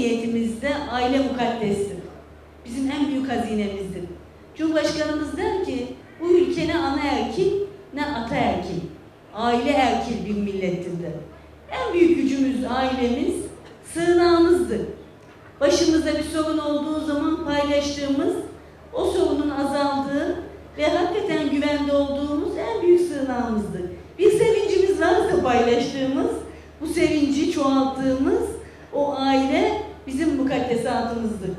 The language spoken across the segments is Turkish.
medeniyetimizde aile mukaddestir. Bizim en büyük hazinemizdir. Cumhurbaşkanımız der ki bu ülke ne ana erkil ne ata erkil. Aile erkil bir millettir der. En büyük gücümüz ailemiz, sığınağımızdır. Başımızda bir sorun olduğu zaman paylaştığımız, o sorunun azaldığı ve hakikaten güvende olduğumuz en büyük sığınağımızdır. Bir sevincimiz varsa paylaştığımız, bu sevinci çoğalttığımız o aile bizim mukaddesatımızdır.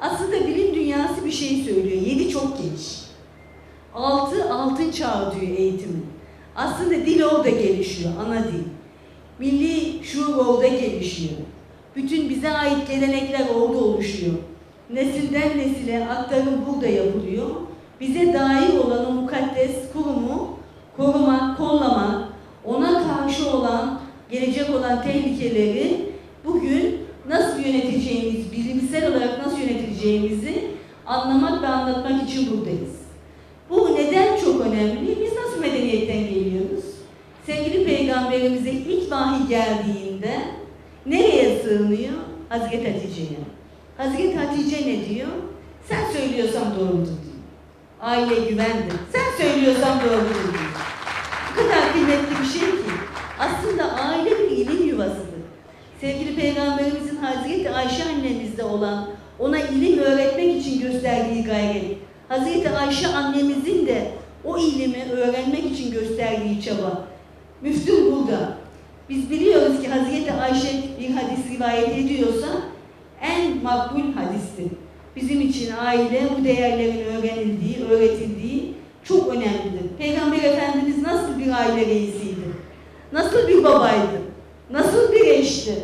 Aslında bilim dünyası bir şey söylüyor. Yedi çok geniş. Altı altın çağı diyor eğitimin. Aslında dil orada gelişiyor, ana dil. Milli şuur orada gelişiyor. Bütün bize ait gelenekler orada oluşuyor. Nesilden nesile aktarım burada yapılıyor. Bize dair olan o mukaddes kurumu korumak, kollamak, ona karşı olan, gelecek olan tehlikeleri bugün nasıl yöneteceğimiz, bilimsel olarak nasıl yöneteceğimizi anlamak ve anlatmak için buradayız. Bu neden çok önemli? Biz nasıl medeniyetten geliyoruz? Sevgili Peygamberimize ilk vahiy geldiğinde nereye sığınıyor? Hazreti Hatice'ye. Hazreti Hatice ne diyor? Sen söylüyorsan doğrudur diyor. Aile güvendir. Sen söylüyorsan doğrudur diyor. Bu kadar kıymetli bir şey ki. Aslında aile bir ilim yuvasıdır. Sevgili Peygamberimizin Hazreti Ayşe annemizde olan ona ilim öğretmek için gösterdiği gayret. Hazreti Ayşe annemizin de o ilimi öğrenmek için gösterdiği çaba. Müftüm burada. Biz biliyoruz ki Hazreti Ayşe bir hadis rivayet ediyorsa en makbul hadistir. Bizim için aile bu değerlerin öğrenildiği, öğretildiği çok önemlidir. Peygamber Efendimiz nasıl bir aile reisiydi? Nasıl bir babaydı? Nasıl bir eşti?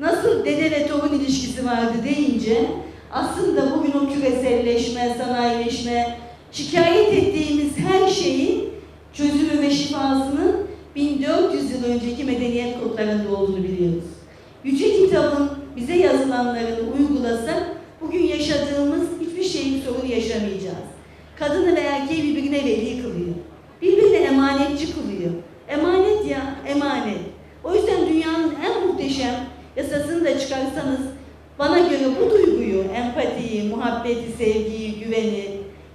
Nasıl dede ve torun ilişkisi vardı deyince aslında bugün o küreselleşme, sanayileşme, şikayet ettiğimiz her şeyin çözümü ve şifasının 1400 yıl önceki medeniyet kodlarında olduğunu biliyoruz. Yüce kitabın bize yazılanlarını uygulasak bugün yaşadığımız hiçbir şeyin sorunu yaşamayacağız. Kadını ve erkeği birbirine veli kılıyor. Birbirine emanetçi kılıyor. Emanet ya, emanet. O yüzden dünyanın en muhteşem yasasını da çıkarsanız bana göre bu duyguyu, empatiyi, muhabbeti, sevgiyi, güveni,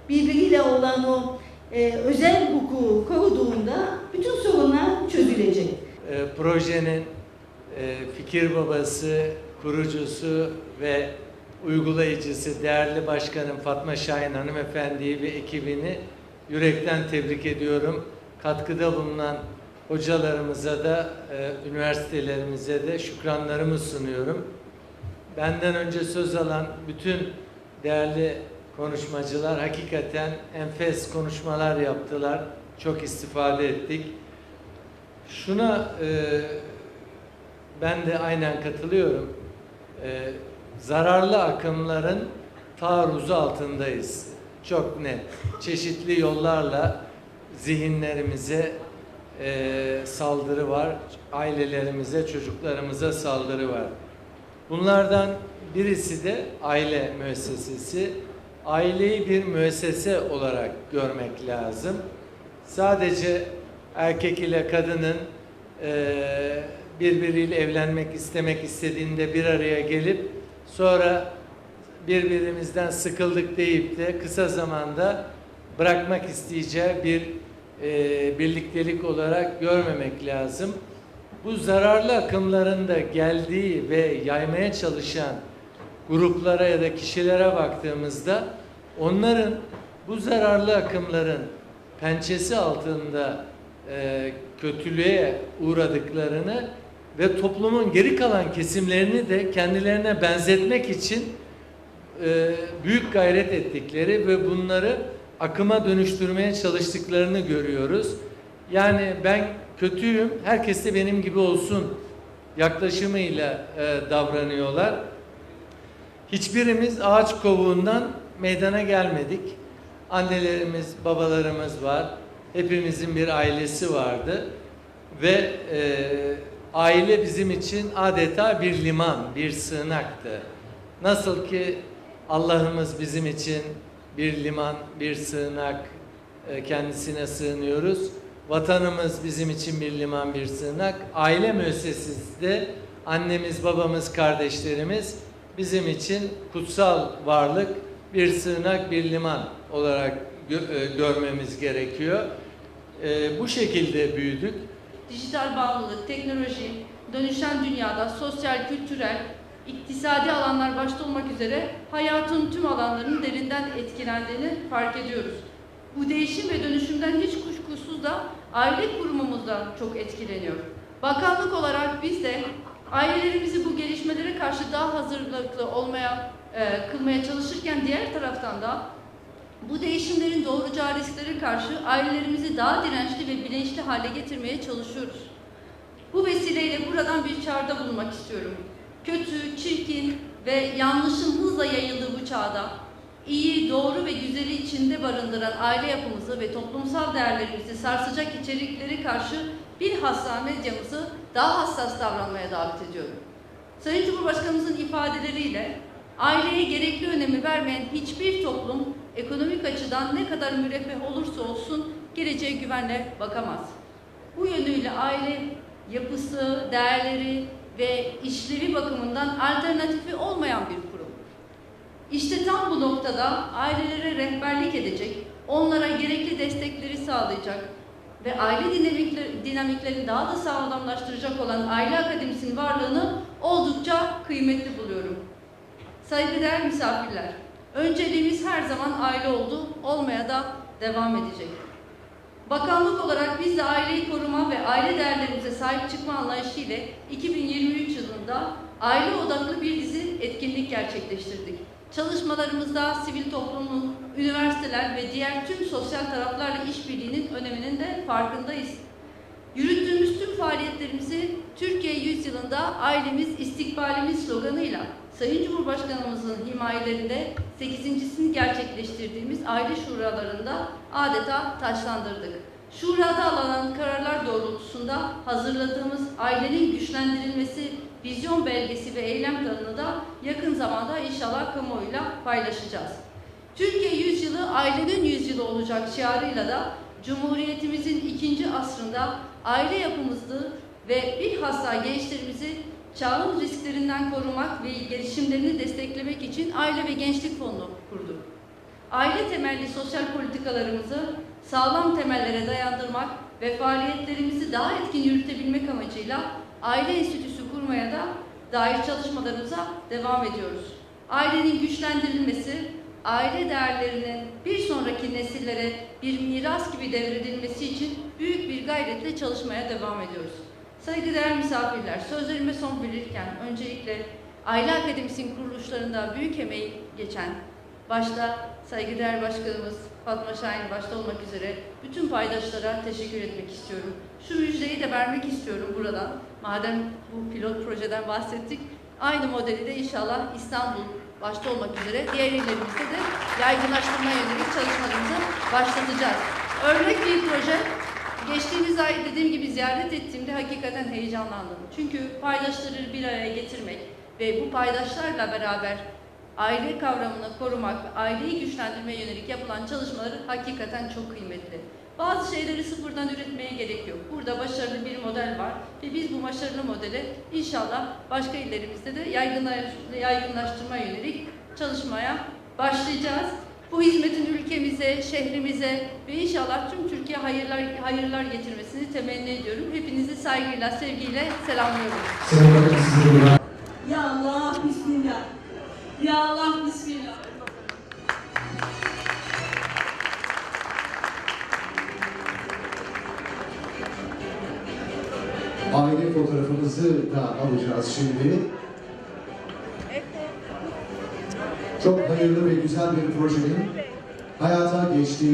birbiriyle olan o e, özel hukuku koruduğunda bütün sorunlar çözülecek. E, projenin e, fikir babası, kurucusu ve uygulayıcısı değerli başkanım Fatma Şahin hanımefendiyi ve ekibini yürekten tebrik ediyorum. Katkıda bulunan hocalarımıza da, e, üniversitelerimize de şükranlarımı sunuyorum. Benden önce söz alan bütün değerli konuşmacılar hakikaten enfes konuşmalar yaptılar. Çok istifade ettik. Şuna e, ben de aynen katılıyorum. E, zararlı akımların taarruzu altındayız. Çok net. Çeşitli yollarla zihinlerimize e, saldırı var. Ailelerimize, çocuklarımıza saldırı var. Bunlardan birisi de aile müessesesi. Aileyi bir müessese olarak görmek lazım. Sadece erkek ile kadının eee, birbiriyle evlenmek istemek istediğinde bir araya gelip sonra birbirimizden sıkıldık deyip de kısa zamanda bırakmak isteyeceği bir eee, birliktelik olarak görmemek lazım. Bu zararlı akımların da geldiği ve yaymaya çalışan gruplara ya da kişilere baktığımızda onların bu zararlı akımların pençesi altında e, kötülüğe uğradıklarını ve toplumun geri kalan kesimlerini de kendilerine benzetmek için e, büyük gayret ettikleri ve bunları akıma dönüştürmeye çalıştıklarını görüyoruz. Yani ben kötüyüm, herkes de benim gibi olsun yaklaşımıyla e, davranıyorlar. Hiçbirimiz ağaç kovuğundan meydana gelmedik. Annelerimiz, babalarımız var. Hepimizin bir ailesi vardı. Ve e, aile bizim için adeta bir liman, bir sığınaktı. Nasıl ki Allah'ımız bizim için bir liman, bir sığınak, e, kendisine sığınıyoruz. Vatanımız bizim için bir liman, bir sığınak. Aile müessesesi annemiz, babamız, kardeşlerimiz bizim için kutsal varlık, bir sığınak, bir liman olarak e, görmemiz gerekiyor. E, bu şekilde büyüdük. dijital bağımlılık, teknoloji, dönüşen dünyada sosyal, kültürel, iktisadi alanlar başta olmak üzere hayatın tüm alanlarının derinden etkilendiğini fark ediyoruz. Bu değişim ve dönüşümden hiç kuşkusuz da aile kurumumuz da çok etkileniyor. Bakanlık olarak biz de ailelerimizi bu gelişmelere karşı daha hazırlıklı olmaya, e, kılmaya çalışırken diğer taraftan da bu değişimlerin doğuracağı risklere karşı ailelerimizi daha dirençli ve bilinçli hale getirmeye çalışıyoruz. Bu vesileyle buradan bir çağrıda bulunmak istiyorum. Kötü, çirkin ve yanlışın hızla yayıldığı bu çağda iyi, doğru ve güzeli içinde barındıran aile yapımızı ve toplumsal değerlerimizi sarsacak içerikleri karşı bilhassa medyamızı daha hassas davranmaya davet ediyorum. Sayın Cumhurbaşkanımızın ifadeleriyle aileye gerekli önemi vermeyen hiçbir toplum ekonomik açıdan ne kadar müreffeh olursa olsun geleceğe güvenle bakamaz. Bu yönüyle aile yapısı, değerleri ve işlevi bakımından alternatifi olmayan bir. İşte tam bu noktada ailelere rehberlik edecek, onlara gerekli destekleri sağlayacak ve aile dinamikleri, dinamiklerini daha da sağlamlaştıracak olan Aile Akademisi'nin varlığını oldukça kıymetli buluyorum. Saygıdeğer misafirler, önceliğimiz her zaman aile oldu, olmaya da devam edecek. Bakanlık olarak biz de aileyi koruma ve aile değerlerimize sahip çıkma anlayışı ile 2023 yılında aile odaklı bir dizi etkinlik gerçekleştirdik. Çalışmalarımızda sivil toplumun, üniversiteler ve diğer tüm sosyal taraflarla işbirliğinin öneminin de farkındayız. Yürüttüğümüz tüm faaliyetlerimizi Türkiye yüzyılında ailemiz istikbalimiz sloganıyla Sayın Cumhurbaşkanımızın himayelerinde 8.sini gerçekleştirdiğimiz aile şuralarında adeta taçlandırdık. Şurada alınan kararlar doğrultusunda hazırladığımız ailenin güçlendirilmesi vizyon belgesi ve eylem planını da yakın zamanda inşallah kamuoyuyla paylaşacağız. Türkiye yüzyılı ailenin yüzyılı olacak şiarıyla da Cumhuriyetimizin ikinci asrında aile yapımızı ve bilhassa gençlerimizi çağın risklerinden korumak ve gelişimlerini desteklemek için Aile ve Gençlik Fonu kurduk. Aile temelli sosyal politikalarımızı sağlam temellere dayandırmak ve faaliyetlerimizi daha etkin yürütebilmek amacıyla Aile Enstitüsü kurmaya da dair çalışmalarımıza devam ediyoruz. Ailenin güçlendirilmesi, aile değerlerinin bir sonraki nesillere bir miras gibi devredilmesi için büyük bir gayretle çalışmaya devam ediyoruz. Saygıdeğer misafirler, sözlerime son verirken öncelikle Aile Akademisi'nin kuruluşlarında büyük emeği geçen, başta saygıdeğer başkanımız Fatma Şahin başta olmak üzere bütün paydaşlara teşekkür etmek istiyorum. Şu müjdeyi de vermek istiyorum buradan. Madem bu pilot projeden bahsettik, aynı modeli de inşallah İstanbul başta olmak üzere diğer illerimizde de yaygınlaştırma yönelik çalışmalarımızı başlatacağız. Örnek bir proje Geçtiğimiz ay dediğim gibi ziyaret ettiğimde hakikaten heyecanlandım. Çünkü paydaşları bir araya getirmek ve bu paydaşlarla beraber aile kavramını korumak, aileyi güçlendirmeye yönelik yapılan çalışmaları hakikaten çok kıymetli. Bazı şeyleri sıfırdan üretmeye gerek yok. Burada başarılı bir model var ve biz bu başarılı modeli inşallah başka illerimizde de yaygınlaş- yaygınlaştırma yönelik çalışmaya başlayacağız. Bu hizmetin ülkemize, şehrimize ve inşallah tüm Türkiye hayırlar, hayırlar getirmesini temenni ediyorum. Hepinizi saygıyla, sevgiyle selamlıyorum. Ya Allah, Bismillah. Ya Allah, Bismillah. Aile fotoğrafımızı da alacağız şimdi. Çok hayırlı ve güzel bir projenin hayata geçtiği